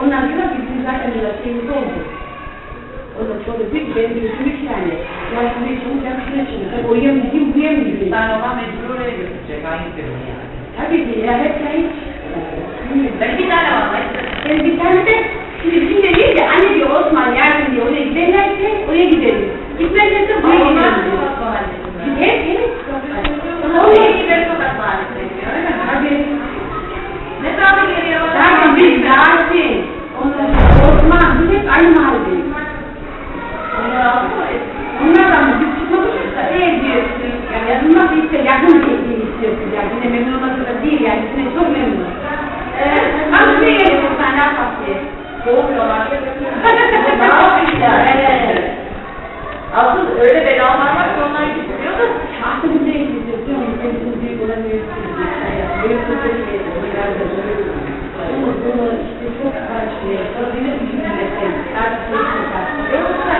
Ondan sonra bizim zaten şeyimiz oldu. Ondan sonra diyor ki bir üç yani. Ya şimdi çabuk yapışına şimdi. Ben oraya mı gideyim, buraya mı gideyim? Sen ona mecbur oraya götürecek. Hangi yani? Tabii ki ya hep hiç. Ben bir tane var. Ben bir tane de şimdi de değil de anne diyor Osman yarın diyor oraya giderlerse oraya gidelim. Gitmezlerse buraya Ama onlar gidelim. sokak mahallesi. Biz hep hep. Oraya gider sokak mahallesi. Öyle mi? Tabii. Ne zaman geliyor? Zaten biz Yasin. Ondan sonra Osman biz hep aynı mahalledeyiz. Onlar aldı mı? Onlardan da biz çıkmamışız da ev diyorsun. Yani yazılmak işte yakın geçtiğini istiyorsun. Yani yine memnun olması da değil yani. Yine çok memnun. Eee, Ben şuraya geliyorum sen ne yapalım diye. Soğumuyorlar. Ne yapayım ya? Evet. Asıl öyle belalar var ki onlar gidiyor da. Artık bir şey mi? Bizim büyük olan kutlu bir şey. Bunu işte çok karşılıyor. Sonra bir de düşünmeyeceksin. Tartışıyorsun. Yoksa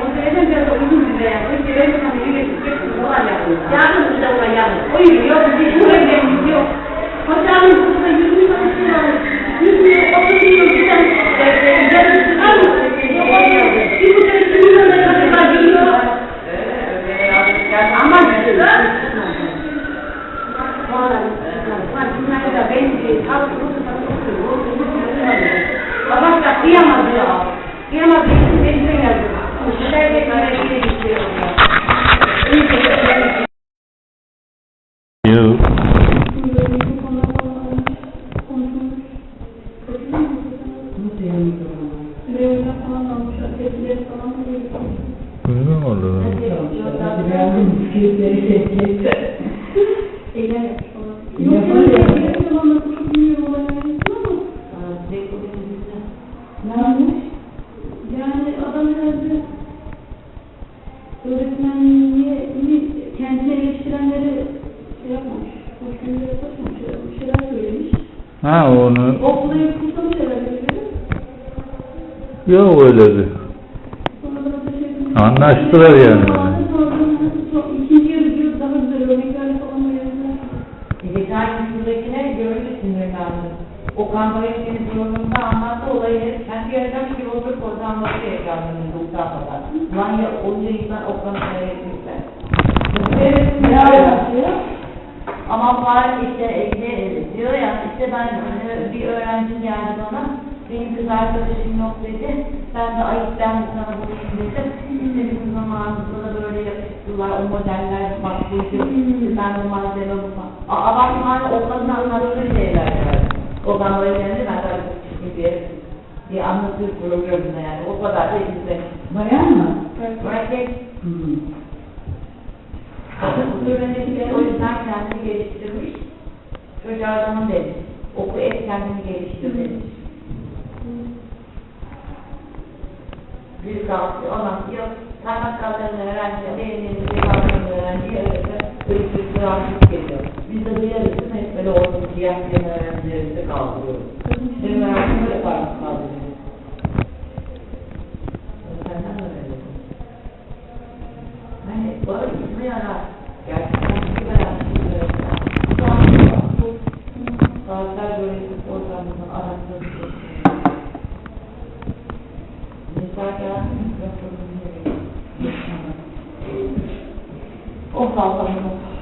o süreden biraz da uzun süre yani. O süreden sonra bir geçecek. Olan yapıyor. Yarın işte olan yarın. O yürüyor. Babam da kıyamadı ya. Kıyamadı. Elime geldi. Şeyler de böyle bir Yok. Öyle mi olur? Yani adam herhalde öğretmenliği kendine eleştirenleri şey yapmamış, hoşgörüyle yapmamış, bir şeyler söylemiş. Ha onu Okula kutlamış herhalde yok öyle bir. Anlaştılar yani. İkinci yarı daha güzel örneklerle falan gün şuradakine görmüşsün Mevla'nı. Okan Bayışı'nın yorumunda anlattı olayı. Kendi yerinden bir oturup oradan bakıyor ekranlarını Mustafa'da. Lan ya onca insan Okan'ı seyretmişler. Ama var işte evde diyor ya işte ben e, bir öğrencim geldi bana. Benim kız arkadaşım yok dedi. Ben de ayıp ben de sana bulayım dedim. İşte bizim zamanımızda da böyle yapıştılar. O modeller bak buydu. Ben de malzeme hala Okan'ın anlattığı şeyler var. Okan böyle geldi ben de çok bir bir programında yani. O kadar da güzel. Bayan mı? Erkek Kadın öğrenicileri o yüzden kendini geliştirmiş. Çocuğa onu demiş. Oku et kendini geliştir demiş. Büyük altı olan yok. Parmak kaldırını öğrenci, beğenini, bir kaldırını öğrenci, böyle bir kırarcık geliyor. Biz de böyle orada siyah diyen öğrencilerimizi kaldırıyoruz. Benim öğrencim böyle parmak kaldırıyor. Senden öğreniyorum. Hani böyle ismi yarar. Gerçekten bir araştırıyor. Şu an çok saatler böyle ortamda araştırıyor. Mesela gelsin mikrofonunu veriyor. O sağlamını